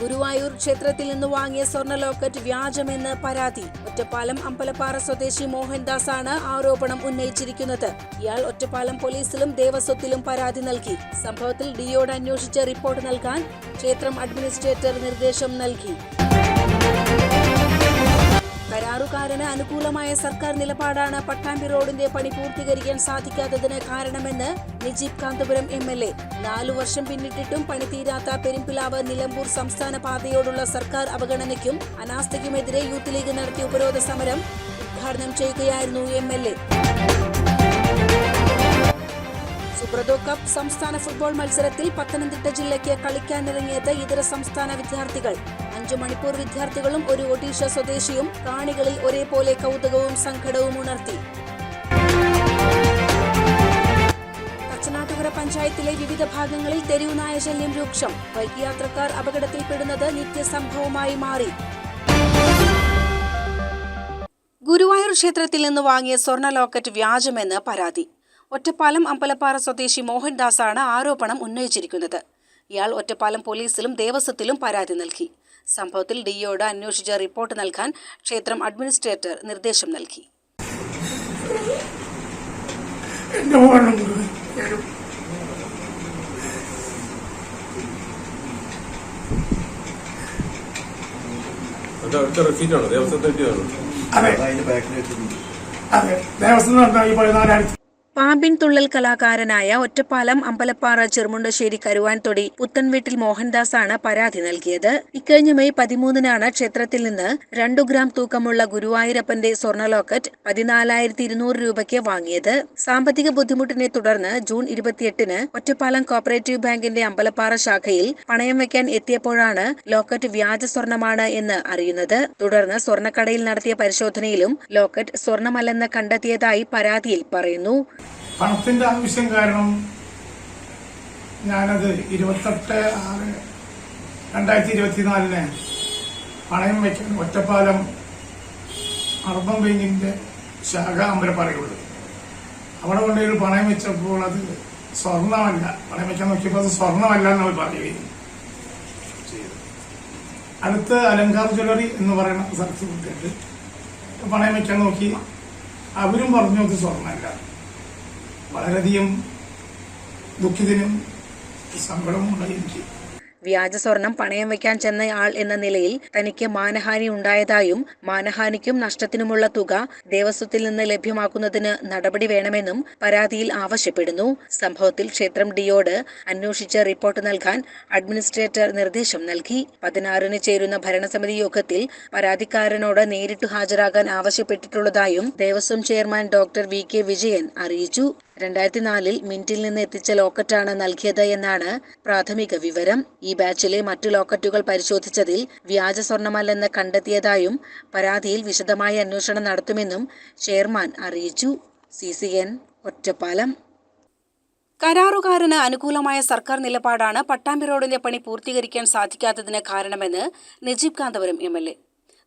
ഗുരുവായൂർ ക്ഷേത്രത്തിൽ നിന്ന് വാങ്ങിയ സ്വർണ ലോക്കറ്റ് വ്യാജമെന്ന് പരാതി. ഒറ്റപ്പാലം അമ്പലപ്പാറ സ്വദേശി മോഹൻദാസ് ആണ് ആരോപണം ഉന്നയിച്ചിരിക്കുന്നത്. ഇയാൾ ഒറ്റപ്പാലം പോലീസിലും ദേവസ്വത്തിലും പരാതി നൽകി. സംഭവത്തിൽ ഡിയോട് അന്വേഷിച്ച് റിപ്പോർട്ട് നൽകാൻ ക്ഷേത്രം അഡ്മിനിസ്ട്രേറ്റർ നിർദ്ദേശം നൽകി. കരാറുകാരന് അനുകൂലമായ സർക്കാർ നിലപാടാണ് പട്ടാമ്പി റോഡിന്റെ പണി പൂർത്തീകരിക്കാൻ സാധിക്കാത്തതിന് കാരണമെന്ന് Najeeb Kanthapuram M L A. നാലു വർഷം പിന്നിട്ടിട്ടും പണി തീരാത്ത പെരുമ്പിലാവ് നിലമ്പൂർ സംസ്ഥാന പാതയോടുള്ള സർക്കാർ അവഗണനയ്ക്കും അനാസ്ഥയ്ക്കുമെതിരെ യൂത്ത് ലീഗ് നടത്തിയ ഉപരോധ സമരം ഉദ്ഘാടനം ചെയ്യുകയായിരുന്നു M L A. Subroto cup സംസ്ഥാന ഫുട്ബോൾ മത്സരത്തിൽ പത്തനംതിട്ട ജില്ലയ്ക്ക് കളിക്കാനിറങ്ങിയത് ഇതര സംസ്ഥാന വിദ്യാർത്ഥികൾ. അഞ്ചു മണിപ്പൂർ വിദ്യാർത്ഥികളും ഒരു ഒഡീഷ സ്വദേശിയും കാണികളിൽ ഒരേപോലെ കൗതുകവും സങ്കടവും ഉണർത്തി. കച്ചനാട്ടുകര പഞ്ചായത്തിലെ വിവിധ ഭാഗങ്ങളിൽ തെരുവുനായ ശല്യം രൂക്ഷം. ബൈക്ക് യാത്രക്കാർ അപകടത്തിൽപ്പെടുന്നത് നിത്യസംഭവമായി മാറി. ഗുരുവായൂർ ക്ഷേത്രത്തിൽ നിന്ന് വാങ്ങിയ സ്വർണ ലോക്കറ്റ് വ്യാജമെന്ന് പരാതി. ഒറ്റപ്പാലം അമ്പലപ്പാറ സ്വദേശി മോഹൻദാസാണ് ആരോപണം ഉന്നയിച്ചിരിക്കുന്നത്. ഇയാൾ ഒറ്റപ്പാലം പോലീസിലും ദേവസ്വത്തിലും പരാതി നൽകി. സംഭവത്തിൽ ഡിയോട് അന്വേഷിച്ച് റിപ്പോർട്ട് നൽകാൻ ക്ഷേത്രം അഡ്മിനിസ്ട്രേറ്റർ നിർദ്ദേശം നൽകി. അത് ദേവസ്വം ഈ പതിനാലായിരത്തി പാമ്പിൻ തുള്ളൽ കലാകാരനായ ഒറ്റപ്പാലം അമ്പലപ്പാറ ചെറുമുണ്ടശ്ശേരി കരുവാൻതൊടി പുത്തൻവീട്ടിൽ മോഹൻദാസാണ് പരാതി നൽകിയത്. ഇക്കഴിഞ്ഞ മെയ് പതിമൂന്നിനാണ് ക്ഷേത്രത്തിൽ നിന്ന് രണ്ടു ഗ്രാം തൂക്കമുള്ള ഗുരുവായൂരപ്പന്റെ സ്വർണ ലോക്കറ്റ് പതിനാലായിരത്തി ഇരുന്നൂറ് രൂപയ്ക്ക് വാങ്ങിയത്. സാമ്പത്തിക ബുദ്ധിമുട്ടിനെ തുടർന്ന് ജൂൺ ഇരുപത്തിയെട്ടിന് ഒറ്റപ്പാലം കോപ്പറേറ്റീവ് ബാങ്കിന്റെ അമ്പലപ്പാറ ശാഖയിൽ പണയം വയ്ക്കാൻ എത്തിയപ്പോഴാണ് ലോക്കറ്റ് വ്യാജ സ്വർണമാണ് എന്ന് അറിയുന്നത്. തുടർന്ന് സ്വർണക്കടയിൽ നടത്തിയ പരിശോധനയിലും ലോക്കറ്റ് സ്വർണമല്ലെന്ന് കണ്ടെത്തിയതായി പരാതിയിൽ പറയുന്നു. പണത്തിന്റെ ആവശ്യം കാരണം ഞാനത് ഇരുപത്തെട്ട് ആറ് രണ്ടായിരത്തി ഇരുപത്തിനാലിന് പണയം വയ്ക്കാൻ ഒറ്റപ്പാലം അർബൻ ബാങ്കിന്റെ ശാഖ അമ്പലപ്പാറയുള്ളത് അവിടെ കൊണ്ടൊരു പണയം വെച്ചപ്പോൾ അത് സ്വർണമല്ല പണയം വെക്കാൻ നോക്കിയപ്പോൾ അത് സ്വർണമല്ല എന്ന് അവർ പറയുകയും ചെയ്തു അടുത്ത് അലങ്കാർ ജ്വല്ലറി എന്ന് പറയുന്ന സ്ഥലത്ത് കൊണ്ടിട്ട് പണയം വെക്കാൻ നോക്കി. അവരും പറഞ്ഞു അത് സ്വർണമല്ല. വളരെയധികം ദുഃഖിതനും സങ്കടവും ഉണ്ടായി എനിക്ക് വ്യാജ സ്വർണം പണയം വയ്ക്കാൻ ചെന്ന ആൾ എന്ന നിലയിൽ തനിക്ക് മാനഹാനി ഉണ്ടായതായും മാനഹാനിക്കും നഷ്ടത്തിനുമുള്ള തുക ദേവസ്വത്തിൽ നിന്ന് ലഭ്യമാക്കുന്നതിന് നടപടി വേണമെന്നും പരാതിയിൽ ആവശ്യപ്പെടുന്നു. സംഭവത്തിൽ ക്ഷേത്രം ഡിയോട് അന്വേഷിച്ച് റിപ്പോർട്ട് നൽകാൻ അഡ്മിനിസ്ട്രേറ്റർ നിർദ്ദേശം നൽകി. പതിനാറിന് ചേരുന്ന ഭരണസമിതി യോഗത്തിൽ പരാതിക്കാരനോട് നേരിട്ട് ഹാജരാകാൻ ആവശ്യപ്പെട്ടിട്ടുള്ളതായും Devaswom chairman doctor V K Vijayan അറിയിച്ചു. രണ്ടായിരത്തി നാലിൽ മിന്റിൽ നിന്ന് എത്തിച്ച ലോക്കറ്റാണ് നൽകിയത് എന്നാണ് പ്രാഥമിക വിവരം. ഈ ബാച്ചിലെ മറ്റു ലോക്കറ്റുകൾ പരിശോധിച്ചതിൽ വ്യാജ സ്വർണമല്ലെന്ന് കണ്ടെത്തിയതായും പരാതിയിൽ വിശദമായ അന്വേഷണം നടത്തുമെന്നും ചെയർമാൻ അറിയിച്ചു. C C N Ottapalam. കരാറുകാരന് അനുകൂലമായ സർക്കാർ നിലപാടാണ് പട്ടാമ്പി റോഡിന്റെ പണി പൂർത്തീകരിക്കാൻ സാധിക്കാത്തതിന് കാരണമെന്ന് Najeeb Kanthapuram M L A.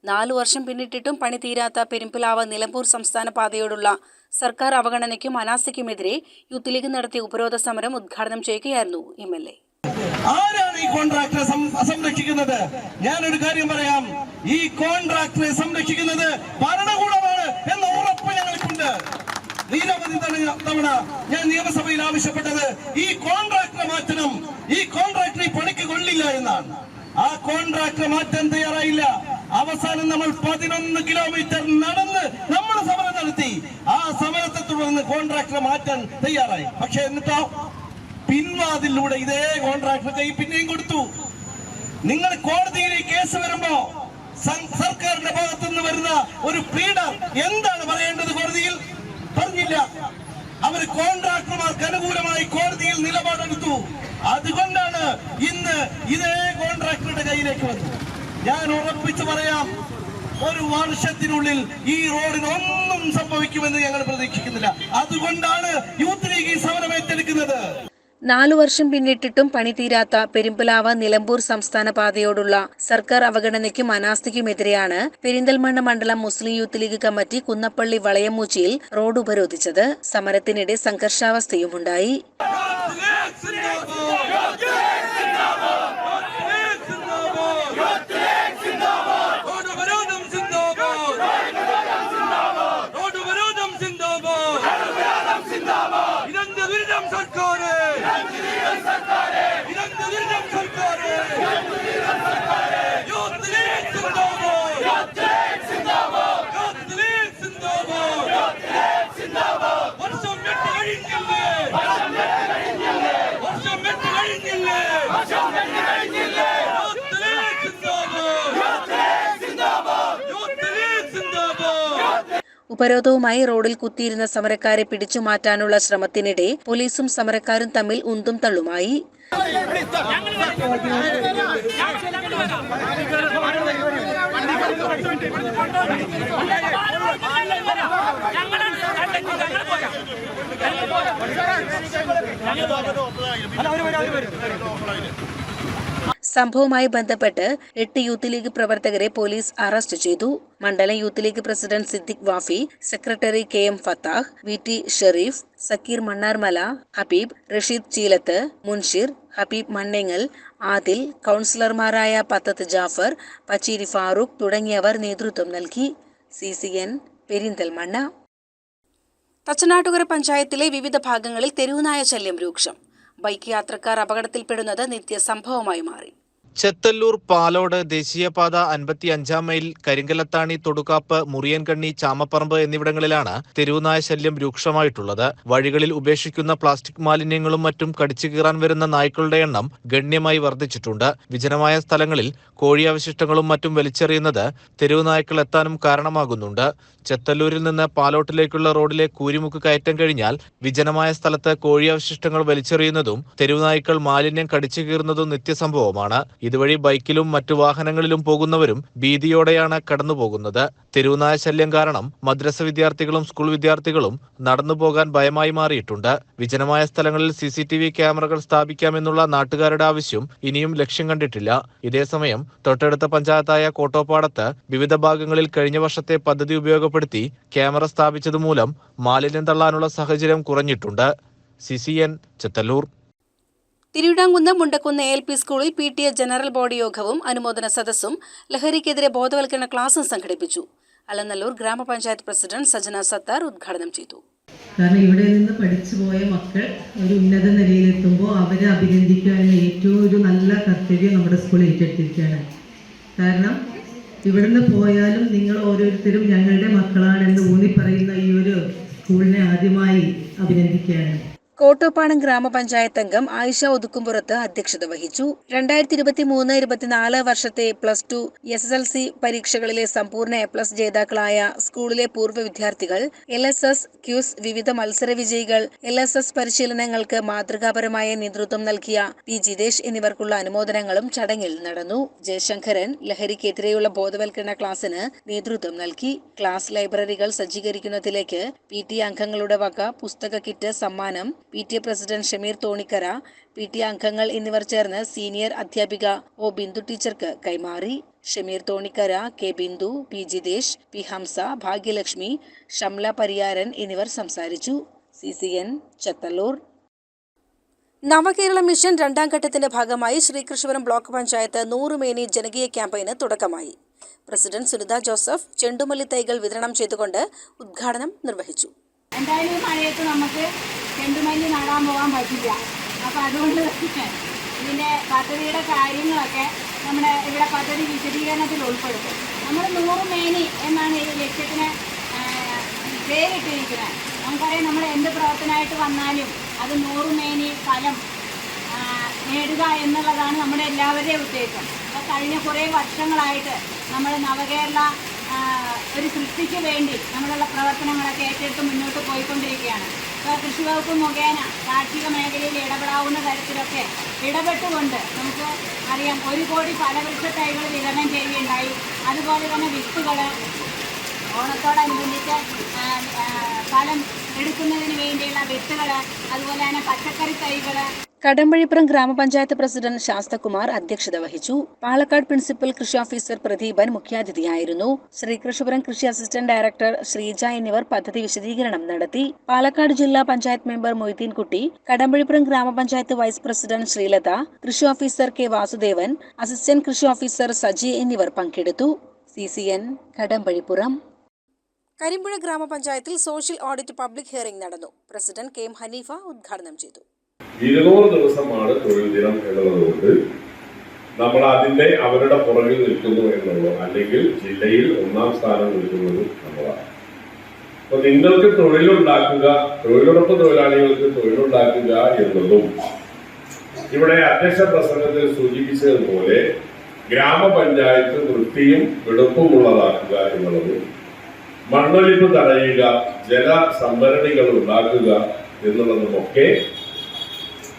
നാലു വർഷം പിന്നിട്ടിട്ടും പണി തീരാത്ത പെരുമ്പിലാവ് നിലമ്പൂർ സംസ്ഥാന പാതയോടുള്ള സർക്കാർ അവഗണനയ്ക്കും അനാസ്ഥയ്ക്കുമെതിരെ യൂത്ത് ലീഗ് നടത്തിയ ഉപരോധ സമരം ഉദ്ഘാടനം ചെയ്യുകയായിരുന്നു എം എൽ എ. ആരാണ് ഈ കോൺട്രാക്ടറെ സംരക്ഷിക്കുന്നത്? ഞാനൊരു കാര്യം പറയാം. ഈ കോൺട്രാക്ടറെ സംരക്ഷിക്കുന്നത് ഭരണകൂടമാണ് എന്ന ഉറപ്പ് ഞങ്ങൾക്കുണ്ട്. നിരവധി തവണ- ഞാൻ നിയമസഭയിൽ ആവശ്യപ്പെട്ടത് ഈ കോൺട്രാക്ടറെ മാറ്റണം. ഈ കോൺട്രാക്ടർ ഈ പണിക്ക് കൊള്ളില്ല എന്നാണ്. ആ കോൺട്രാക്ടറെ മാറ്റാൻ തയ്യാറായില്ല. അവസാനം നമ്മൾ പതിനൊന്ന് കിലോമീറ്റർ നടന്ന് നമ്മൾ സമരം നടത്തി. സമരത്തെ കോൺട്രാക്ടറെ മാറ്റാൻ തയ്യാറായി. പക്ഷെ എന്നിട്ടോ? പിൻവാതിലൂടെ ഇതേ കോൺട്രാക്ടർ കൈ പിന്നെയും കൊടുത്തു. നിങ്ങൾ കോടതിയിൽ കേസ് വരുമ്പോ സർക്കാരിന്റെ ഭാഗത്തു നിന്ന് വരുന്ന ഒരു പ്ലീഡർ എന്താണ് പറയേണ്ടത് കോടതിയിൽ? പറഞ്ഞില്ല. അവർ കോൺട്രാക്ടർമാർക്ക് അനുകൂലമായി കോടതിയിൽ നിലപാടെടുത്തു. അതുകൊണ്ടാണ് ഇന്ന് ഇതേ കോൺട്രാക്ടറുടെ കയ്യിലേക്ക് വന്നത്. ഞാൻ ഉറപ്പിച്ചു പറയാം ഒരു വർഷത്തിനുള്ളിൽ ഈ റോഡിന് ഒന്നും സംഭവിക്കുമെന്ന് ഞങ്ങൾ പ്രതീക്ഷിക്കുന്നില്ല അതുകൊണ്ടാണ് യൂത്ത് ലീഗ് ഈ സമരം ഏറ്റെടുക്കുന്നത് നാലു വർഷം പിന്നിട്ടിട്ടും പണി തീരാത്ത പെരുമ്പലാവ് നിലമ്പൂർ സംസ്ഥാന പാതയോടുള്ള സർക്കാർ അവഗണനയ്ക്കും അനാസ്ഥയ്ക്കുമെതിരെയാണ് പെരിന്തൽമണ്ണ മണ്ഡലം Muslim youth league committee Kunnappally വളയമൂച്ചിയിൽ road ഉപരോധിച്ചത് സമരത്തിനിടെ സംഘർഷാവസ്ഥയുമുണ്ടായി വർഷം വെട്ട് കഴിഞ്ഞില്ലേ വർഷം വെട്ട് കഴിഞ്ഞില്ലേ വർഷം വെട്ട് കഴിഞ്ഞില്ലേ യൂത്ത് ലീഗ് സിന്ദാബാദ് യൂത്ത് ലീഗ് സിന്ദാബാദ് ഉപരോധവുമായി റോഡിൽ കുത്തിയിരുന്ന സമരക്കാരെ പിടിച്ചു മാറ്റാനുള്ള ശ്രമത്തിനിടെ പോലീസും സമരക്കാരും തമ്മിൽ ഉന്തും തള്ളുമായി. സംഭവവുമായി ബന്ധപ്പെട്ട് എട്ട് യൂത്ത് ലീഗ് പ്രവർത്തകരെ പോലീസ് അറസ്റ്റ് ചെയ്തു. മണ്ഡലം youth league president Siddique Wafi secretary K M Fathah V T Shereef Sakeer Mannarmala Habeeb Rasheed Cheelath Munshir Habeeb Mannengal Adil കൗൺസിലർമാരായ പത്തത്ത് ജാഫർ പച്ചീരി ഫാറൂഖ് തുടങ്ങിയവർ നേതൃത്വം നൽകി. C C N Perinthalmanna Thachanattukara പഞ്ചായത്തിലെ വിവിധ ഭാഗങ്ങളിൽ തെരുവുനായ ശല്യം രൂക്ഷം. ബൈക്ക് യാത്രക്കാർ അപകടത്തിൽപ്പെടുന്നത് നിത്യസംഭവമായി മാറി. ചെത്തല്ലൂർ പാലോട് ദേശീയപാത അൻപത്തി അഞ്ചാം മൈൽ കരിങ്കലത്താണി തൊടുക്കാപ്പ് മുറിയൻകണ്ണി ചാമപ്പറമ്പ് എന്നിവിടങ്ങളിലാണ് തെരുവുനായ ശല്യം രൂക്ഷമായിട്ടുള്ളത്. വഴികളിൽ ഉപേക്ഷിക്കുന്ന പ്ലാസ്റ്റിക് മാലിന്യങ്ങളും മറ്റും കടിച്ചു കീറാൻ വരുന്ന നായ്ക്കളുടെ എണ്ണം ഗണ്യമായി വർദ്ധിച്ചിട്ടുണ്ട്. വിജനമായ സ്ഥലങ്ങളിൽ കോഴിയവശിഷ്ടങ്ങളും മറ്റും വലിച്ചെറിയുന്നത് തെരുവുനായ്ക്കൾ എത്താനും കാരണമാകുന്നുണ്ട്. ചെത്തല്ലൂരിൽ നിന്ന് പാലോട്ടിലേക്കുള്ള റോഡിലെ കൂരിമുക്ക് കയറ്റം കഴിഞ്ഞാൽ വിജനമായ സ്ഥലത്ത് കോഴിയവശിഷ്ടങ്ങൾ വലിച്ചെറിയുന്നതും തെരുവുനായ്ക്കൾ മാലിന്യം കടിച്ചു കീറുന്നതും നിത്യസംഭവമാണ്. ഇതുവഴി ബൈക്കിലും മറ്റു വാഹനങ്ങളിലും പോകുന്നവരും ഭീതിയോടെയാണ് കടന്നുപോകുന്നത്. തെരുവുനായ ശല്യം കാരണം മദ്രസ വിദ്യാർത്ഥികളും സ്കൂൾ വിദ്യാർത്ഥികളും നടന്നു പോകാൻ ഭയമായി മാറിയിട്ടുണ്ട്. വിജനമായ സ്ഥലങ്ങളിൽ സി സി ടി വി ക്യാമറകൾ സ്ഥാപിക്കാമെന്നുള്ള നാട്ടുകാരുടെ ആവശ്യം ഇനിയും ലക്ഷ്യം കണ്ടിട്ടില്ല. ഇതേസമയം തൊട്ടടുത്ത പഞ്ചായത്തായ കോട്ടോപ്പാടത്ത് വിവിധ ഭാഗങ്ങളിൽ കഴിഞ്ഞ വർഷത്തെ പദ്ധതി ഉപയോഗപ്പെടുത്തി ക്യാമറ സ്ഥാപിച്ചതുമൂലം മാലിന്യം തള്ളാനുള്ള സാഹചര്യം കുറഞ്ഞിട്ടുണ്ട്. C C N Chethallur. Thiruvizhamkunnu Mundakkunnu L P സ്കൂളിൽ P T A general body യോഗവും അനുമോദന സദസ്സും ലഹരിക്കെതിരെ ബോധവൽക്കരണ ക്ലാസും സംഘടിപ്പിച്ചു. അലനല്ലൂർ ഗ്രാമപഞ്ചായത്ത് പ്രസിഡന്റ് സജന സത്താർ ഉദ്ഘാടനം ചെയ്തു. കാരണം ഇവിടെ നിന്ന് പഠിച്ചു പോയ മക്കൾ ഒരു ഉന്നത നിലയിലെത്തുമ്പോൾ അവരെ അഭിനന്ദിക്കുക എന്ന ഏറ്റവും ഒരു നല്ല കർത്തവ്യം നമ്മുടെ സ്കൂൾ ഏറ്റെടുത്തിരിക്കുകയാണ്. കാരണം ഇവിടുന്ന് പോയാലും നിങ്ങൾ ഓരോരുത്തരും ഞങ്ങളുടെ മക്കളാണെന്ന് ഊന്നി പറയുന്ന ഈ ഒരു സ്കൂളിനെ ആദ്യമായി അഭിനന്ദിക്കുകയാണ്. കോട്ടോപ്പാടം ഗ്രാമപഞ്ചായത്ത് അംഗം ആയിഷ ഒതുക്കുംപുറത്ത് അധ്യക്ഷത വഹിച്ചു. രണ്ടായിരത്തി ഇരുപത്തി മൂന്ന് ഇരുപത്തിനാല് വർഷത്തെ plus two S S L C പരീക്ഷകളിലെ സമ്പൂർണ എ പ്ലസ് ജേതാക്കളായ സ്കൂളിലെ പൂർവ വിദ്യാർത്ഥികൾ എൽ എസ് എസ് ക്യൂസ് വിവിധ മത്സര വിജയികൾ എൽ എസ് എസ് പരിശീലനങ്ങൾക്ക് മാതൃകാപരമായ നേതൃത്വം നൽകിയ പി ജിതേഷ് എന്നിവർക്കുള്ള അനുമോദനങ്ങളും ചടങ്ങിൽ നടന്നു. ജയശങ്കരൻ ലഹരിക്കെതിരെയുള്ള ബോധവൽക്കരണ ക്ലാസിന് നേതൃത്വം നൽകി. ക്ലാസ് ലൈബ്രറികൾ സജ്ജീകരിക്കുന്നതിലേക്ക് പി ടി അംഗങ്ങളുടെ വക പുസ്തക കിറ്റ് സമ്മാനം P T A president Shameer Thonikkara P T അംഗങ്ങൾ എന്നിവർ ചേർന്ന് സീനിയർ അധ്യാപിക ഒ ബിന്ദു ടീച്ചർക്ക് കൈമാറി. Shameer Thonikkara K Bindu P Jithesh P Hamsa Bhagyalakshmi Shamla Pariyaran എന്നിവർ സംസാരിച്ചു. C C N Chethallur. Navakerala mission രണ്ടാം ഘട്ടത്തിന്റെ ഭാഗമായി ശ്രീകൃഷ്ണപുരം ബ്ലോക്ക് പഞ്ചായത്ത് നൂറുമേനി ജനകീയ ക്യാമ്പയിന് തുടക്കമായി. പ്രസിഡന്റ് സുനിത ജോസഫ് ചെണ്ടുമല്ലി തൈകൾ വിതരണം ചെയ്തുകൊണ്ട് ഉദ്ഘാടനം നിർവഹിച്ചു. എന്തായാലും ഈ മഴയത്ത് നമുക്ക് ചെണ്ടുമല്ലി നടാൻ പോകാൻ പറ്റില്ല. അപ്പോൾ അതുകൊണ്ട് ഇതിന്റെ പദ്ധതിയുടെ കാര്യങ്ങളൊക്കെ നമ്മുടെ ഇവിടെ പദ്ധതി വിശദീകരണത്തിൽ ഉൾപ്പെടുത്തും. നമ്മൾ നൂറ് മേനി എന്നാണ് ഈ ലക്ഷ്യത്തിന് പേരിട്ടിരിക്കുന്നത്. നമുക്കറിയാം നമ്മൾ എന്ത് പ്രവർത്തനമായിട്ട് വന്നാലും അത് നൂറ് മേനി ഫലം നേടുക എന്നുള്ളതാണ് നമ്മുടെ എല്ലാവരുടെയും ഉദ്ദേശം. അപ്പോൾ കഴിഞ്ഞ കുറേ വർഷങ്ങളായിട്ട് നമ്മൾ നവകേരള ഒരു സൃഷ്ടിക്ക് വേണ്ടി നമ്മളുള്ള പ്രവർത്തനങ്ങളൊക്കെ ഏറ്റെടുത്ത് മുന്നോട്ട് പോയിക്കൊണ്ടിരിക്കുകയാണ്. കൃഷി വകുപ്പ് മുഖേന കാർഷിക മേഖലയിൽ ഇടപെടാവുന്ന തരത്തിലൊക്കെ ഇടപെട്ടുകൊണ്ട് നമുക്ക് അറിയാം ഒരു കോടി ഫലവൃക്ഷ തൈകൾ വിതരണം ചെയ്യുകയുണ്ടായി. അതുപോലെ തന്നെ വിത്തുകൾ ഓണത്തോടനുബന്ധിച്ച് ഫലം എടുക്കുന്നതിന് വേണ്ടിയുള്ള വിത്തുകൾ അതുപോലെ തന്നെ പച്ചക്കറി തൈകൾ കടമ്പഴിപ്പുറം ഗ്രാമപഞ്ചായത്ത് പ്രസിഡന്റ് ശാസ്തകുമാർ അധ്യക്ഷത വഹിച്ചു. പാലക്കാട് പ്രിൻസിപ്പൽ കൃഷി ഓഫീസർ പ്രദീപൻ മുഖ്യാതിഥിയായിരുന്നു. ശ്രീകൃഷ്ണപുരം കൃഷി അസിസ്റ്റന്റ് ഡയറക്ടർ ശ്രീജ എന്നിവർ പദ്ധതി വിശദീകരണം നടത്തി. പാലക്കാട് ജില്ലാ പഞ്ചായത്ത് മെമ്പർ മൊയ്തീൻകുട്ടി കടമ്പഴിപ്പുറം ഗ്രാമപഞ്ചായത്ത് വൈസ് പ്രസിഡന്റ് ശ്രീലത കൃഷി ഓഫീസർ കെ വാസുദേവൻ അസിസ്റ്റന്റ് കൃഷി ഓഫീസർ സജി എന്നിവർ പങ്കെടുത്തു. C C N Kadambazhipuram. Karimpuzha ഗ്രാമപഞ്ചായത്തിൽ സോഷ്യൽ ഓഡിറ്റ് പബ്ലിക് ഹിയറിംഗ് നടന്നു. പ്രസിഡന്റ് കെ എം ഹനീഫ ഉദ്ഘാടനം ചെയ്തു. ഇരുന്നൂറ് ദിവസമാണ് തൊഴിൽ ദിനം എന്നുള്ളതുകൊണ്ട് നമ്മൾ അതിന്റെ അവരുടെ പുറകിൽ നിൽക്കുന്നു എന്നുള്ളത് അല്ലെങ്കിൽ ജില്ലയിൽ ഒന്നാം സ്ഥാനം നിൽക്കുന്നത് നമ്മളാണ്. അപ്പൊ നിങ്ങൾക്ക് തൊഴിലുണ്ടാക്കുക തൊഴിലുറപ്പ് തൊഴിലാളികൾക്ക് തൊഴിലുണ്ടാക്കുക എന്നതും ഇവിടെ അധ്യക്ഷ പ്രസംഗത്തിൽ സൂചിപ്പിച്ചതുപോലെ ഗ്രാമപഞ്ചായത്ത് വൃത്തിയും വെടുപ്പുമുള്ളതാക്കുക എന്നുള്ളതും മണ്ണൊലിപ്പ് തടയുക ജലസംഭരണികൾ ഉണ്ടാക്കുക എന്നുള്ളതുമൊക്കെ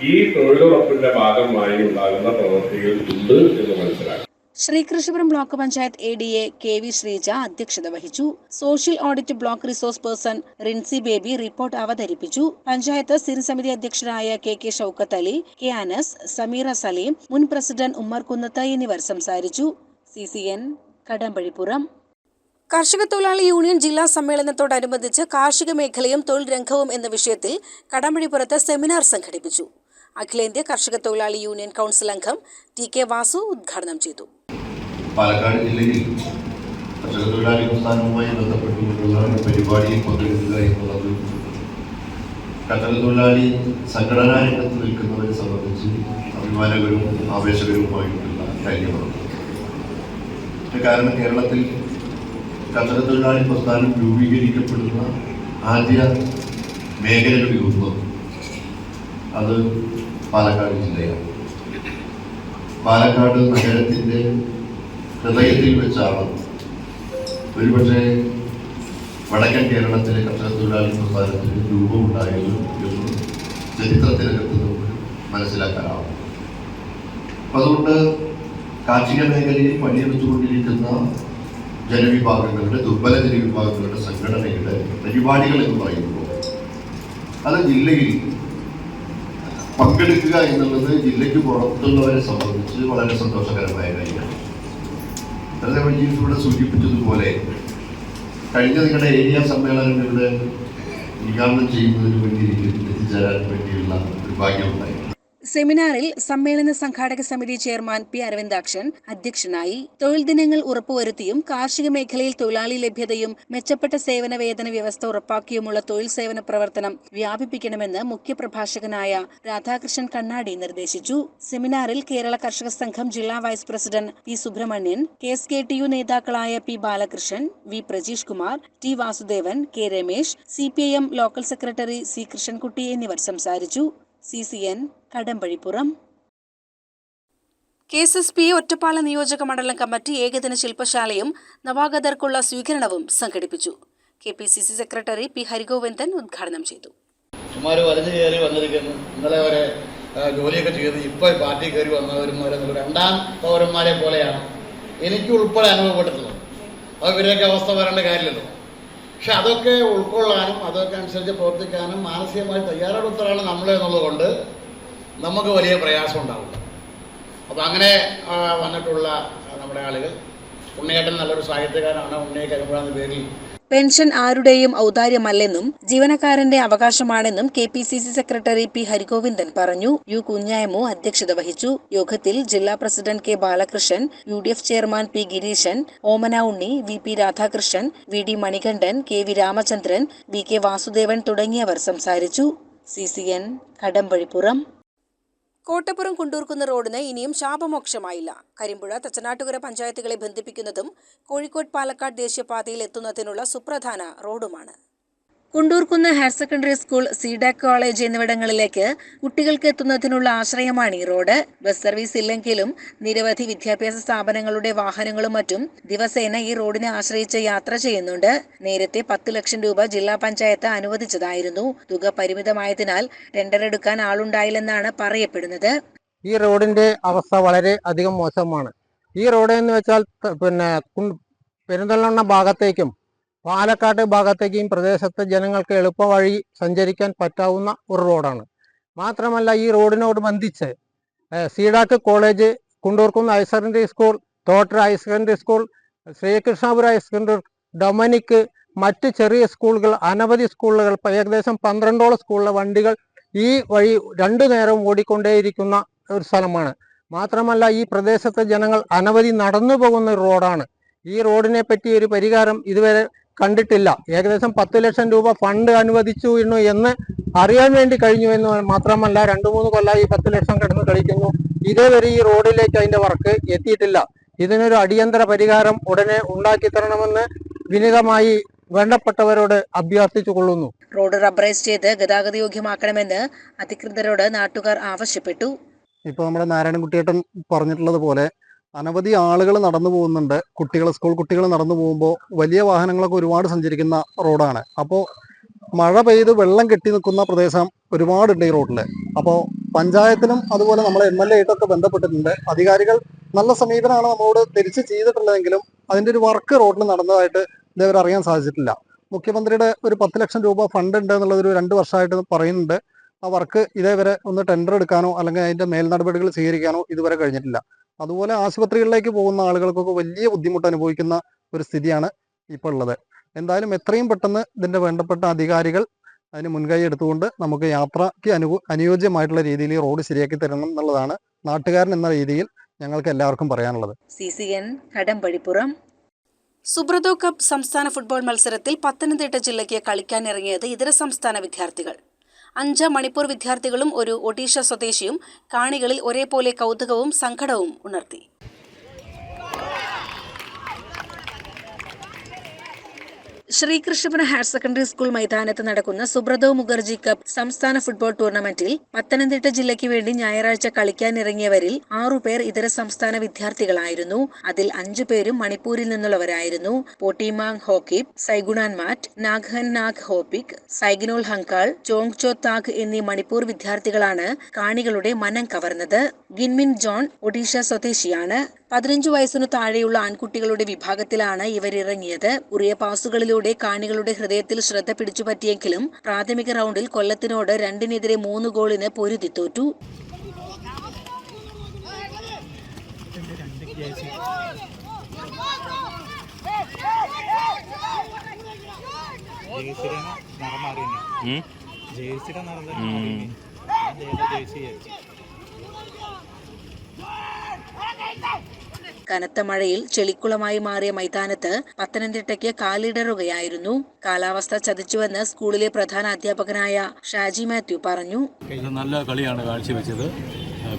ഈ തൊഴിലുറപ്പിന്റെ ഭാഗമായി ഉണ്ടാകുന്ന പ്രവൃത്തികൾ ഉണ്ട് എന്ന് മനസ്സിലാക്കി. Sreekrishnapuram block panchayat A D A K V Sreeja അധ്യക്ഷത വഹിച്ചു. Social audit block resource person Rincy Baby report അവതരിപ്പിച്ചു. പഞ്ചായത്ത് സ്ഥിരസമിതി അധ്യക്ഷരായ K K Shoukath Ali K Anas Sameera Saleem മുൻ പ്രസിഡന്റ് ഉമ്മർ കുന്നത്ത എന്നിവർ സംസാരിച്ചു. C C N Kadambazhipuram. കർഷക തൊഴിലാളി യൂണിയൻ ജില്ലാ സമ്മേളനത്തോടനുബന്ധിച്ച് കാർഷിക മേഖലയും തൊഴിൽ രംഗവും എന്ന വിഷയത്തിൽ കടമ്പഴിപ്പുറത്ത് സെമിനാർ സംഘടിപ്പിച്ചു. അഖിലേന്ത്യാ കർഷക തൊഴിലാളി യൂണിയൻ കൗൺസിൽ അംഗം ടി കെ വാസു ഉദ്ഘാടനം ചെയ്തു. പാലക്കാട് ജില്ലയിൽ കർഷക തൊഴിലാളി പ്രസ്ഥാനവുമായി ബന്ധപ്പെട്ടുകൊണ്ടുള്ള പരിപാടിയിൽ പങ്കെടുക്കുക എന്നുള്ളത് കർഷക തൊഴിലാളി സംഘടനാ രംഗത്ത് നിൽക്കുന്നവരെ സംബന്ധിച്ച് അഭിമാനകരവും ആവേശകരവുമായിട്ടുള്ള കാര്യമാണ്. കാരണം കേരളത്തിൽ കർഷക തൊഴിലാളി പ്രസ്ഥാനം രൂപീകരിക്കപ്പെടുന്ന ആദ്യ മേഖലകളിൽ ഒന്ന്. അത് പാലക്കാട് ജില്ലയാണ്. പാലക്കാട് നഗരത്തിന്റെ ഹൃദയത്തിൽ വെച്ചാണ് ഒരുപക്ഷെ വടക്കൻ കേരളത്തിലെ കർഷക തൊഴിലാളി സംസ്ഥാനത്തിന് രൂപമുണ്ടായത് എന്ന് ചരിത്രത്തിനകത്ത് നമുക്ക് മനസ്സിലാക്കാനാവും അതുകൊണ്ട് കാർഷിക മേഖലയിൽ പണിയെടുത്തുകൊണ്ടിരിക്കുന്ന ജനവിഭാഗങ്ങളുടെ ദുർബല ജനവിഭാഗങ്ങളുടെ സംഘടനയുടെ പരിപാടികൾ എന്ന് പറയുമ്പോൾ അത് ജില്ലയിൽ പങ്കെടുക്കുക എന്നുള്ളത് ജില്ലയ്ക്ക് പുറത്തുള്ളവരെ സംബന്ധിച്ച് വളരെ സന്തോഷകരമായ കാര്യമാണ്. അതേപോലെ ഇവിടെ സൂചിപ്പിച്ചതുപോലെ കഴിഞ്ഞ നിങ്ങളുടെ ഏരിയ സമ്മേളനങ്ങളുടെ ഉദ്ഘാടനം ചെയ്യുന്നതിന് വേണ്ടി എത്തിച്ചേരാൻ വേണ്ടിയുള്ള ഒരു ഭാഗ്യമുണ്ടായി. സെമിനാറിൽ സമ്മേളന സംഘാടക സമിതി ചെയർമാൻ പി അരവിന്ദാക്ഷൻ അധ്യക്ഷനായി തൊഴിൽ ദിനങ്ങൾ ഉറപ്പുവരുത്തിയും കാർഷിക മേഖലയിൽ തൊഴിലാളി ലഭ്യതയും മെച്ചപ്പെട്ട സേവന വേതന വ്യവസ്ഥ ഉറപ്പാക്കിയുമുള്ള തൊഴിൽ സേവന പ്രവർത്തനം വ്യാപിപ്പിക്കണമെന്ന് മുഖ്യപ്രഭാഷകനായ രാധാകൃഷ്ണൻ കണ്ണാടി നിർദ്ദേശിച്ചു. സെമിനാറിൽ കേരള കർഷക സംഘം ജില്ലാ vice president P Subramanian K S K T U നേതാക്കളായ P Balakrishnan V Prajeesh Kumar T Vasudevan K Ramesh C P I M local secretary C Krishnankutty എന്നിവർ സംസാരിച്ചു. C C N Kadambazhipuram. K S S P Ottapala നിയോജക മണ്ഡലം committee ഏകദിന ശില്പശാലയും നവാഗതർക്കുള്ള സ്വീകരണവും സംഘടിപ്പിച്ചു. K P C C secretary P Harigovindan ഉദ്ഘാടനം ചെയ്തു. സുമാര് വലിഞ്ഞു കയറി വന്നിരിക്കുന്നു. ഇന്നലെ വരെ ജോലിയൊക്കെ ചെയ്ത് ഇപ്പോൾ പാർട്ടി കയറി വന്നവരും വരെ രണ്ടാം പൗരന്മാരെ പോലെയാണ്. എനിക്ക് ഉൾപ്പെടെ അനുഭവപ്പെട്ടിട്ടുള്ളത്. അത് ഇവരുടെയൊക്കെ അവസ്ഥ വരേണ്ട കാര്യമില്ലല്ലോ. പക്ഷെ അതൊക്കെ ഉൾക്കൊള്ളാനും അതൊക്കെ അനുസരിച്ച് പ്രവർത്തിക്കാനും മാനസികമായി തയ്യാറെടുത്തതാണ് നമ്മൾ എന്നുള്ളതുകൊണ്ട് നമുക്ക് വലിയ പ്രയാസം ഉണ്ടാവില്ല. അപ്പോൾ അങ്ങനെ വന്നിട്ടുള്ള നമ്മുടെ ആളുകൾ ഉണ്ണിയേട്ടൻ നല്ലൊരു സാഹിത്യകാരനാണ്. ഉണ്ണിയെ കരിമ്പുഴ എന്ന പേരിൽ പെൻഷൻ ആരുടെയും ഔദാര്യമല്ലെന്നും ജീവനക്കാരന്റെ അവകാശമാണെന്നും K P C C secretary P Harigovindan പറഞ്ഞു. യു കുഞ്ഞായമോ അധ്യക്ഷത വഹിച്ചു. യോഗത്തിൽ ജില്ലാ president K Balakrishnan U D F chairman P Gireesan Omana Unni V P Radhakrishnan V D Manikandan K V Ramachandran V K Vasudevan തുടങ്ങിയവർ സംസാരിച്ചു. C C N Kadambazhipuram. Kottappuram Kundurkunnu റോഡിന് ഇനിയും ശാപമോക്ഷമായില്ല. കരിമ്പുഴ തച്ചനാട്ടുകര പഞ്ചായത്തുകളെ ബന്ധിപ്പിക്കുന്നതും കോഴിക്കോട് പാലക്കാട് ദേശീയപാതയിൽ എത്തുന്നതിനുള്ള സുപ്രധാന റോഡുമാണ്. Kundurkunnu higher secondary school CDAC college എന്നിവിടങ്ങളിലേക്ക് കുട്ടികൾക്ക് എത്തുന്നതിനുള്ള ആശ്രയമാണ് ഈ റോഡ്. ബസ് സർവീസ് ഇല്ലെങ്കിലും നിരവധി വിദ്യാഭ്യാസ സ്ഥാപനങ്ങളുടെ വാഹനങ്ങളും മറ്റും ദിവസേന ഈ റോഡിനെ ആശ്രയിച്ച് യാത്ര ചെയ്യുന്നുണ്ട്. നേരത്തെ പത്ത് ലക്ഷം രൂപ ജില്ലാ പഞ്ചായത്ത് അനുവദിച്ചതായിരുന്നു. തുക പരിമിതമായതിനാൽ ടെൻഡർ എടുക്കാൻ ആളുണ്ടായില്ലെന്നാണ് പറയപ്പെടുന്നത്. ഈ റോഡിന്റെ അവസ്ഥ വളരെ അധികം മോശമാണ്. ഈ റോഡ് എന്ന് വെച്ചാൽ പിന്നെ പെരുന്തൽമണ്ണ ഭാഗത്തേക്കും പാലക്കാട് ഭാഗത്തേക്കും പ്രദേശത്തെ ജനങ്ങൾക്ക് എളുപ്പവഴി സഞ്ചരിക്കാൻ പറ്റാവുന്ന ഒരു റോഡാണ്. മാത്രമല്ല ഈ റോഡിനോട് ബന്ധിച്ച് CDAC college Kundurkunnu higher secondary school Thottara higher secondary school Sreekrishnapura higher secondary Dominic മറ്റ് ചെറിയ സ്കൂളുകൾ അനവധി സ്കൂളുകൾ ഏകദേശം പന്ത്രണ്ടോളം സ്കൂളിലെ വണ്ടികൾ ഈ വഴി രണ്ടു നേരം ഓടിക്കൊണ്ടേയിരിക്കുന്ന ഒരു സ്ഥലമാണ്. മാത്രമല്ല ഈ പ്രദേശത്തെ ജനങ്ങൾ അനവധി നടന്നു പോകുന്ന റോഡാണ്. ഈ റോഡിനെ പറ്റി ഒരു പരിഹാരം ഇതുവരെ കണ്ടിട്ടില്ല. ഏകദേശം പത്ത് ലക്ഷം രൂപ ഫണ്ട് അനുവദിച്ചു എന്നു എന്ന് അറിയാൻ വേണ്ടി കഴിഞ്ഞു എന്ന് മാത്രമല്ല രണ്ടു മൂന്ന് കൊല്ലമായി ഈ പത്ത് ലക്ഷം കിടന്ന് കളിക്കുന്നു. ഇതേവരെ ഈ റോഡിലേക്ക് അതിന്റെ വർക്ക് എത്തിയിട്ടില്ല. ഇതിനൊരു അടിയന്തര പരിഹാരം ഉടനെ ഉണ്ടാക്കി തരണമെന്ന് വിനിതമായി വേണ്ടപ്പെട്ടവരോട് അഭ്യർത്ഥിച്ചു കൊള്ളുന്നു. റോഡ് റബ്ബറൈസ് ചെയ്ത് ഗതാഗത യോഗ്യമാക്കണമെന്ന് അധികൃതരോട് നാട്ടുകാർ ആവശ്യപ്പെട്ടു. ഇപ്പോൾ നമ്മുടെ നാരായണൻകുട്ടിയേട്ടൻ പറഞ്ഞിട്ടുള്ളത് പോലെ അനവധി ആളുകൾ നടന്നു പോകുന്നുണ്ട്. കുട്ടികൾ സ്കൂൾ കുട്ടികൾ നടന്നു പോകുമ്പോൾ വലിയ വാഹനങ്ങളൊക്കെ ഒരുപാട് സഞ്ചരിക്കുന്ന റോഡാണ്. അപ്പോൾ മഴ പെയ്ത് വെള്ളം കെട്ടി നിൽക്കുന്ന പ്രദേശം ഒരുപാടുണ്ട് ഈ റോഡിൽ അപ്പോൾ പഞ്ചായത്തിനും അതുപോലെ നമ്മൾ എം എൽ എ ആയിട്ടൊക്കെ ബന്ധപ്പെട്ടിട്ടുണ്ട്. അധികാരികൾ നല്ല സമീപനമാണ് നമ്മളോട് തിരിച്ച് ചെയ്തിട്ടുള്ളതെങ്കിലും അതിന്റെ ഒരു വർക്ക് റോഡിൽ നടന്നതായിട്ട് ഇതേവരെ അറിയാൻ സാധിച്ചിട്ടില്ല. മുഖ്യമന്ത്രിയുടെ ഒരു പത്ത് ലക്ഷം രൂപ ഫണ്ട് ഉണ്ട് എന്നുള്ളത് ഒരു രണ്ട് വർഷമായിട്ട് പറയുന്നുണ്ട്. ആ വർക്ക് ഇതേവരെ ഒന്ന് ടെൻഡർ എടുക്കാനോ അല്ലെങ്കിൽ അതിന്റെ മേൽനടപടികൾ സ്വീകരിക്കാനോ ഇതുവരെ കഴിഞ്ഞിട്ടില്ല. അതുപോലെ ആശുപത്രികളിലേക്ക് പോകുന്ന ആളുകൾക്കൊക്കെ വലിയ ബുദ്ധിമുട്ട് അനുഭവിക്കുന്ന ഒരു സ്ഥിതിയാണ് ഇപ്പോൾ ഉള്ളത്. എന്തായാലും എത്രയും പെട്ടെന്ന് ഇതിന്റെ വേണ്ടപ്പെട്ട അധികാരികൾ അതിന് മുൻകൈ എടുത്തുകൊണ്ട് നമുക്ക് യാത്രയ്ക്ക് അനു അനുയോജ്യമായിട്ടുള്ള രീതിയിൽ ഈ റോഡ് ശരിയാക്കി തരണം എന്നുള്ളതാണ് നാട്ടുകാരൻ എന്ന രീതിയിൽ ഞങ്ങൾക്ക് എല്ലാവർക്കും പറയാനുള്ളത്. C C N Kadambazhipuram Subroto cup സംസ്ഥാന ഫുട്ബോൾ മത്സരത്തിൽ പത്തനംതിട്ട ജില്ലയ്ക്ക് കളിക്കാനിറങ്ങിയത് ഇതര സംസ്ഥാന വിദ്യാർത്ഥികൾ. അഞ്ച് മണിപ്പൂർ വിദ്യാർത്ഥികളും ഒരു ഒഡീഷ സ്വദേശിയും കാണികളിൽ ഒരേപോലെ കൗതുകവും സങ്കടവും ഉണർത്തി. ശ്രീകൃഷ്ണപുരം ഹയർ സെക്കൻഡറി സ്കൂൾ മൈതാനത്ത് നടക്കുന്ന സുബ്രതോ മുഖർജി കപ്പ് സംസ്ഥാന ഫുട്ബോൾ ടൂർണമെന്റിൽ പത്തനംതിട്ട ജില്ലയ്ക്ക് വേണ്ടി ഞായറാഴ്ച കളിക്കാനിറങ്ങിയവരിൽ ആറുപേർ ഇതര സംസ്ഥാന വിദ്യാർത്ഥികളായിരുന്നു. അതിൽ അഞ്ചു പേരും മണിപ്പൂരിൽ നിന്നുള്ളവരായിരുന്നു. പോട്ടിമാങ് ഹോക്കിപ് സൈഗുണാൻ മാറ്റ് നാഗ്ഹൻ നാഗ് ഹോപ്പിക് സൈഗിനോൾ ഹങ്കാൾ ചോങ് ചോ താഗ് എന്നീ മണിപ്പൂർ വിദ്യാർത്ഥികളാണ് കാണികളുടെ മനം കവർന്നത്. ഗിൻമിൻ ജോൺ ഒഡീഷ സ്വദേശിയാണ്. പതിനഞ്ചു വയസ്സിനു താഴെയുള്ള ആൺകുട്ടികളുടെ വിഭാഗത്തിലാണ് ഇവരിറങ്ങിയത് ഉറിയ പാസുകളിലൂടെ കാണികളുടെ ഹൃദയത്തിൽ ശ്രദ്ധ പിടിച്ചു പറ്റിയെങ്കിലും പ്രാഥമിക റൗണ്ടിൽ കൊല്ലത്തിനോട് രണ്ടിനെതിരെ മൂന്ന് ഗോളിന് പൊരുതി തോറ്റു. കനത്ത മഴയിൽ ചെളിക്കുളമായി മാറിയ മൈതാനത്ത് പത്തനംതിട്ടയ്ക്ക് കാലിടറുകയായിരുന്നു. കാലാവസ്ഥ ചതിച്ചുവെന്ന് സ്കൂളിലെ പ്രധാന അധ്യാപകനായ ഷാജി മാത്യു പറഞ്ഞു. നല്ല കളിയാണ് കാഴ്ചവെച്ചത്.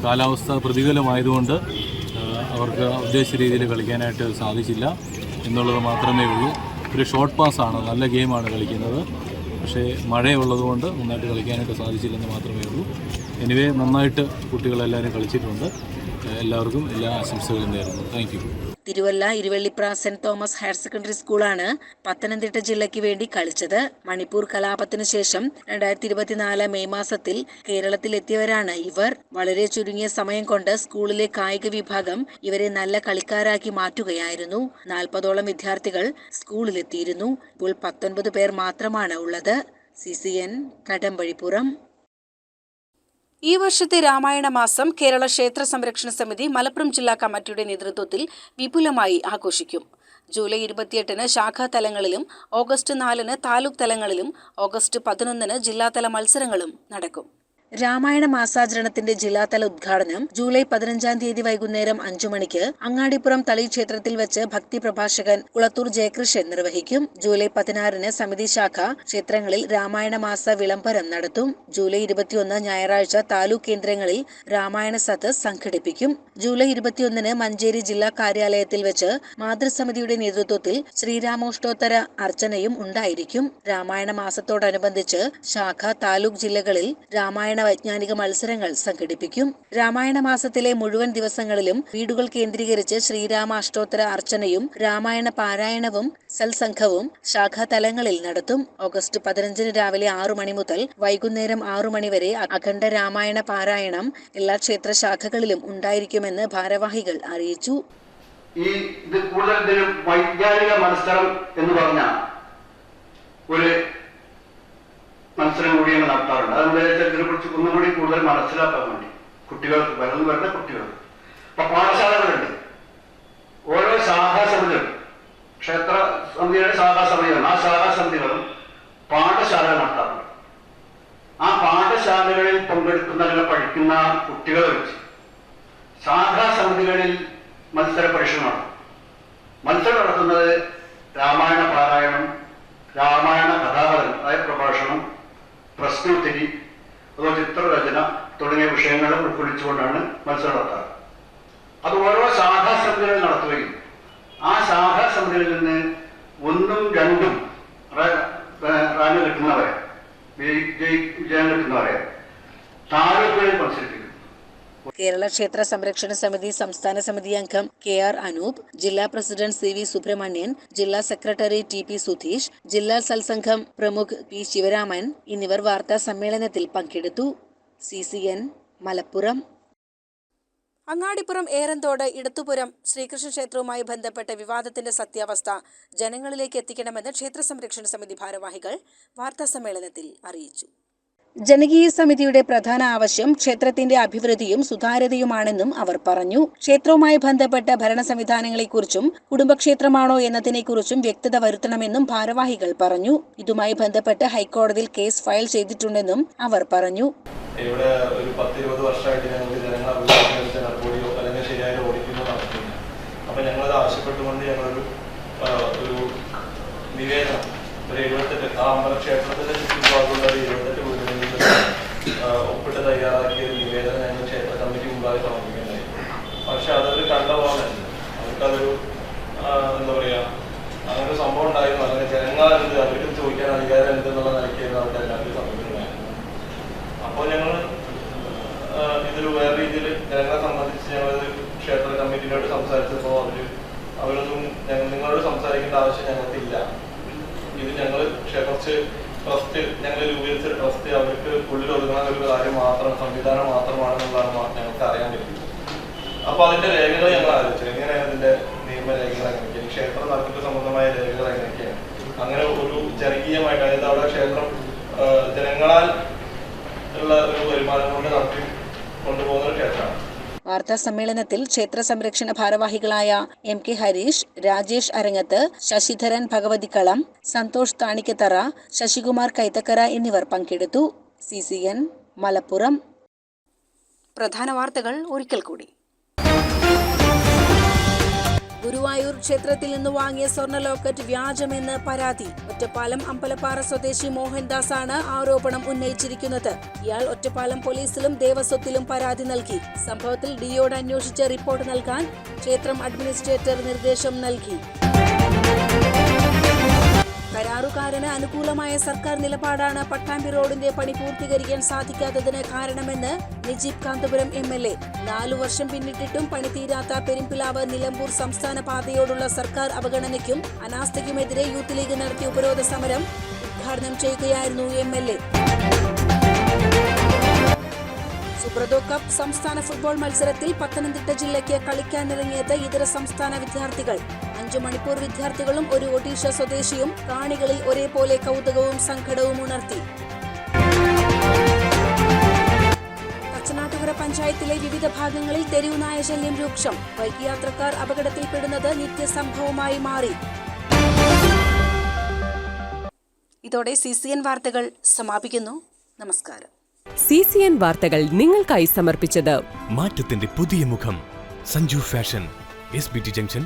കാലാവസ്ഥ പ്രതികൂലമായതുകൊണ്ട് അവർക്ക് ഉദ്ദേശിച്ച രീതിയിൽ കളിക്കാനായിട്ട് സാധിച്ചില്ല എന്നുള്ളത് മാത്രമേ ഉള്ളൂ. ഒരു ഷോർട്ട് പാസ് ആണ് നല്ല ഗെയിമാണ് കളിക്കുന്നത്. പക്ഷേ മഴയുള്ളതുകൊണ്ട് നന്നായിട്ട് കളിക്കാനായിട്ട് സാധിച്ചില്ലെന്ന് മാത്രമേ ഉള്ളൂ. എനിവേ നന്നായിട്ട് കുട്ടികളെല്ലാവരും കളിച്ചിട്ടുണ്ട്. എല്ലാവർക്കും എല്ലാ ആശംസകളും നേരുന്നു. Thank you Thiruvalla Iruvallipra saint Thomas higher secondary സ്കൂളാണ് പത്തനംതിട്ട ജില്ലയ്ക്ക് വേണ്ടി കളിച്ചത്. മണിപ്പൂർ കലാപത്തിനു ശേഷം രണ്ടായിരത്തി ഇരുപത്തിനാല് മെയ് മാസത്തിൽ കേരളത്തിൽ കേരളത്തിലെത്തിയവരാണ് ഇവർ. വളരെ ചുരുങ്ങിയ സമയം കൊണ്ട് സ്കൂളിലെ കായിക വിഭാഗം ഇവരെ നല്ല കളിക്കാരാക്കി മാറ്റുകയായിരുന്നു. നാൽപ്പതോളം വിദ്യാർത്ഥികൾ സ്കൂളിലെത്തിയിരുന്നു. ഇപ്പോൾ പത്തൊൻപത് പേർ മാത്രമാണ് ഉള്ളത്. C C N Kadambazhipuram. ഈ വർഷത്തെ രാമായണ മാസം കേരള ക്ഷേത്ര സംരക്ഷണ സമിതി മലപ്പുറം ജില്ലാ കമ്മിറ്റിയുടെ നേതൃത്വത്തിൽ വിപുലമായി ആഘോഷിക്കും. ജൂലൈ ഇരുപത്തിയെട്ടിന് ശാഖാ തലങ്ങളിലും ഓഗസ്റ്റ് നാലിന് താലൂക്ക് തലങ്ങളിലും ഓഗസ്റ്റ് പതിനൊന്നിന് ജില്ലാതല മത്സരങ്ങളും നടക്കും. രാമായണ മാസാചരണത്തിന്റെ ജില്ലാതല ഉദ്ഘാടനം ജൂലൈ പതിനഞ്ചാം തീയതി വൈകുന്നേരം അഞ്ചു മണിക്ക് അങ്ങാടിപ്പുറം തളി ക്ഷേത്രത്തിൽ വെച്ച് ഭക്തി പ്രഭാഷകൻ കുളത്തൂർ ജയകൃഷ്ണൻ നിർവഹിക്കും. ജൂലൈ പതിനാറിന് സമിതി ശാഖ ക്ഷേത്രങ്ങളിൽ രാമായണ മാസ വിളംബരം നടത്തും. ജൂലൈ ഇരുപത്തിയൊന്ന് ഞായറാഴ്ച താലൂക്ക് കേന്ദ്രങ്ങളിൽ രാമായണ സദസ് സംഘടിപ്പിക്കും. ജൂലൈ ഇരുപത്തിയൊന്നിന് മഞ്ചേരി ജില്ലാ കാര്യാലയത്തിൽ വെച്ച് മാതൃസമിതിയുടെ നേതൃത്വത്തിൽ ശ്രീരാമോഷ്ടോത്തര അർച്ചനയും ഉണ്ടായിരിക്കും. രാമായണ മാസത്തോടനുബന്ധിച്ച് ശാഖ താലൂക്ക് ജില്ലകളിൽ രാമായണ വൈജ്ഞാനിക മത്സരങ്ങൾ സംഘടിപ്പിക്കും. രാമായണ മാസത്തിലെ മുഴുവൻ ദിവസങ്ങളിലും വീടുകൾ കേന്ദ്രീകരിച്ച് ശ്രീരാമ അഷ്ടോത്തര അർച്ചനയും രാമായണ പാരായണവും സൽസംഘവും ശാഖാതലങ്ങളിൽ നടത്തും. ഓഗസ്റ്റ് പതിനഞ്ചിന് രാവിലെ ആറു മണി മുതൽ വൈകുന്നേരം ആറു മണി വരെ അഖണ്ഡ രാമായണ പാരായണം എല്ലാ ക്ഷേത്ര ശാഖകളിലും ഉണ്ടായിരിക്കുമെന്ന് ഭാരവാഹികൾ അറിയിച്ചു. ഈ ഇത് കൂടുതൽ വൈജ്ഞാനിക മത്സരം എന്ന് പറഞ്ഞ ഒരു മത്സരം കൂടി ഞങ്ങൾ നടത്താറുണ്ട്. അതെന്താ വെച്ചാൽ ഇതിനെ കുറിച്ച് ഒന്നുകൂടി കൂടുതൽ മനസ്സിലാക്കാൻ വേണ്ടി. കുട്ടികൾക്ക് വരുന്ന വരുന്ന കുട്ടികൾക്ക്. അപ്പൊ പാഠശാലകളുണ്ട്. ഓരോ ശാഖാസമിതികൾ ക്ഷേത്ര സമിതിയുടെ ശാഖാസമിതികൾ ആ ശാഖാസമിതികളും പാഠശാലകൾ നടത്താറുണ്ട്. ആ പാഠശാലകളിൽ പങ്കെടുക്കുന്ന അല്ലെങ്കിൽ പഠിക്കുന്ന കുട്ടികളെ വെച്ച് ശാഖാസമിതികളിൽ മത്സര പരീക്ഷ നടത്തും മത്സരം നടത്തുന്നത് രാമായണ പാരായണം രാമായണ കഥാകഥനം അതായത് പ്രഭാഷണം പ്രശ്നോത്തരി അതോ ചിത്രരചന തുടങ്ങിയ വിഷയങ്ങളും ഉൾക്കൊള്ളിച്ചുകൊണ്ടാണ് മത്സരം നടത്താറ്. അത് ഓരോ ശാഖാ സമിതികൾ നടത്തുകയും ആ ശാഖാ സമിതികളിൽ നിന്ന് ഒന്നും ക്ഷേത്ര സംരക്ഷണ സമിതി സംസ്ഥാന സമിതി അംഗം കെ ആർ അനൂപ് ജില്ലാ പ്രസിഡന്റ് സി വി സുബ്രഹ്മണ്യൻ ജില്ലാ സെക്രട്ടറി ടി പി സുധീഷ് ജില്ലാ സൽസംഘം പ്രമുഖ് പി ശിവരാമൻ എന്നിവർ വാർത്താ സമ്മേളനത്തിൽ പങ്കെടുത്തു. C C N Malappuram. Angadipuram Eranthode Edathupuram Sreekrishna ക്ഷേത്രവുമായി ബന്ധപ്പെട്ട വിവാദത്തിന്റെ സത്യാവസ്ഥ ജനങ്ങളിലേക്ക് എത്തിക്കണമെന്ന് ക്ഷേത്ര സംരക്ഷണ സമിതി ഭാരവാഹികൾ വാർത്താസമ്മേളനത്തിൽ അറിയിച്ചു. ജനകീയ സമിതിയുടെ പ്രധാന ആവശ്യം ക്ഷേത്രത്തിന്റെ അഭിവൃദ്ധിയും സുതാര്യതയുമാണെന്നും അവർ പറഞ്ഞു. ക്ഷേത്രവുമായി ബന്ധപ്പെട്ട ഭരണ സംവിധാനങ്ങളെക്കുറിച്ചും കുടുംബക്ഷേത്രമാണോ എന്നതിനെക്കുറിച്ചും വ്യക്തത വരുത്തണമെന്നും ഭാരവാഹികൾ പറഞ്ഞു. ഇതുമായി ബന്ധപ്പെട്ട് ഹൈക്കോടതിയിൽ കേസ് ഫയൽ ചെയ്തിട്ടുണ്ടെന്നും അവർ പറഞ്ഞു. ഇവിടെ ഒരു എഴുപത്തെട്ട് ആ അമ്പലക്ഷേത്രത്തിന്റെ ചുറ്റുപാടുള്ള ഒരു എഴുപത്തെട്ട് വീടുകളിൽ ആ, ഒപ്പിട്ട് തയ്യാറാക്കിയ ഒരു നിവേദനം ഞങ്ങൾ ക്ഷേത്ര കമ്മിറ്റി മുമ്പാകെ സമർപ്പിക്കുന്നുണ്ടായി പക്ഷെ അതൊരു കണ്ട പോലല്ല അവർക്കതൊരു എന്താ പറയാ അങ്ങനെ സംഭവം ഉണ്ടായിരുന്നു. അങ്ങനെ ജനങ്ങളെന്ത് അവർക്ക് ചോദിക്കാൻ അധികാരം എന്തെന്നുള്ള നിലയ്ക്കായിരുന്നു അവരുടെ എല്ലാവരും സംഭവിക്കുന്നുണ്ടായിരുന്നു അപ്പോൾ ഞങ്ങൾ ഇതൊരു വേറെ രീതിയിൽ ജനങ്ങളെ സംബന്ധിച്ച് ഞങ്ങൾ ക്ഷേത്ര കമ്മിറ്റിയോട് സംസാരിച്ചപ്പോൾ അവർ അവരൊന്നും ഞങ്ങൾ നിങ്ങളോട് സംസാരിക്കേണ്ട ആവശ്യം ഞങ്ങൾക്കില്ല. ഇത് ഞങ്ങൾ കുറച്ച് ട്രസ്റ്റ് ഞങ്ങൾ രൂപീകരിച്ച ട്രസ്റ്റ് അവർക്ക് ഉള്ളിൽ ഒതുങ്ങുന്ന ഒരു കാര്യം മാത്രം സംവിധാനം മാത്രമാണെന്നുള്ളതാണ് ഞങ്ങൾക്ക് അറിയാൻ പറ്റിയത് അപ്പൊ അതിന്റെ രേഖകൾ ഞങ്ങൾ ആലോചിച്ചു. എങ്ങനെയാണ് ഇതിന്റെ നിയമരേഖകൾ എങ്ങനെയൊക്കെയാണ് ക്ഷേത്ര നടത്തിപ്പ് സംബന്ധമായ രേഖകൾ എങ്ങനെയൊക്കെയാണ് അങ്ങനെ ഒരു ജനകീയമായിട്ട് അതായത് അവിടെ ക്ഷേത്രം ജനങ്ങളാൽ ഉള്ള ഒരു വരുമാനം കൊണ്ട് നടത്തി കൊണ്ടുപോകുന്ന ഒരു ക്ഷേത്രമാണ്. വാർത്താ സമ്മേളനത്തിൽ ക്ഷേത്ര സംരക്ഷണ ഭാരവാഹികളായ എം കെ ഹരീഷ് രാജേഷ് അരങ്ങത്ത് ശശിധരൻ ഭഗവതിക്കളം സന്തോഷ് താണിക്കത്തറ ശശികുമാർ കൈത്തക്കര എന്നിവർ പങ്കെടുത്തു. C C N Malappuram. പ്രധാന വാർത്തകൾ ഒരിക്കൽ കൂടി. ഗുരുവായൂർ ക്ഷേത്രത്തിൽ നിന്ന് വാങ്ങിയ സ്വർണ ലോക്കറ്റ് വ്യാജമെന്ന് പരാതി. ഒറ്റപ്പാലം അമ്പലപ്പാറ സ്വദേശി മോഹൻദാസ് ആണ് ആരോപണം ഉന്നയിച്ചിരിക്കുന്നത്. ഇയാൾ ഒറ്റപ്പാലം പോലീസിലും ദേവസ്വത്തിലും പരാതി നൽകി. സംഭവത്തിൽ ഡിയോട് അന്വേഷിച്ച് റിപ്പോർട്ട് നൽകാൻ ക്ഷേത്രം അഡ്മിനിസ്ട്രേറ്റർ നിർദ്ദേശം നൽകി. കരാറുകാരന് അനുകൂലമായ സർക്കാർ നിലപാടാണ് പട്ടാമ്പി റോഡിന്റെ പണി പൂർത്തീകരിക്കാൻ സാധിക്കാത്തതിന് കാരണമെന്ന് Najeeb Kanthapuram M L A. നാലു വർഷം പിന്നിട്ടിട്ടും പണി തീരാത്ത പെരുമ്പിലാവ് നിലമ്പൂർ സംസ്ഥാന പാതയോടുള്ള സർക്കാർ അവഗണനയ്ക്കും അനാസ്ഥയ്ക്കുമെതിരെ യൂത്ത് ലീഗ് നടത്തിയ ഉപരോധ സമരം ഉദ്ഘാടനം ചെയ്യുകയായിരുന്നു M L A. Subroto cup സംസ്ഥാന ഫുട്ബോൾ മത്സരത്തിൽ പത്തനംതിട്ട ജില്ലയ്ക്ക് കളിക്കാനിറങ്ങിയത് ഇതര സംസ്ഥാന വിദ്യാർത്ഥികൾ. അഞ്ചു മണിപ്പൂർ വിദ്യാർത്ഥികളും ഒരു ഒഡീഷ സ്വദേശിയും കാണികളിൽ ഒരേപോലെ കൗതുകവും സങ്കടവും ഉണർത്തി. കച്ചനാട്ടുകര പഞ്ചായത്തിലെ വിവിധ ഭാഗങ്ങളിൽ തെരുവുനായ ശല്യം രൂക്ഷം. ബൈക്ക് യാത്രക്കാർ അപകടത്തിൽപ്പെടുന്നത് നിത്യസംഭവമായി മാറി. ഇതോടെ സി സി എൻ വാർത്തകൾ സമാപിക്കുന്നു. നമസ്കാരം. സി സി എൻ വാർത്തകൾ നിങ്ങൾക്കായി സമർപ്പിച്ചത് മാറ്റത്തിന്റെ പുതിയ മുഖം Sanju fashion S B T junction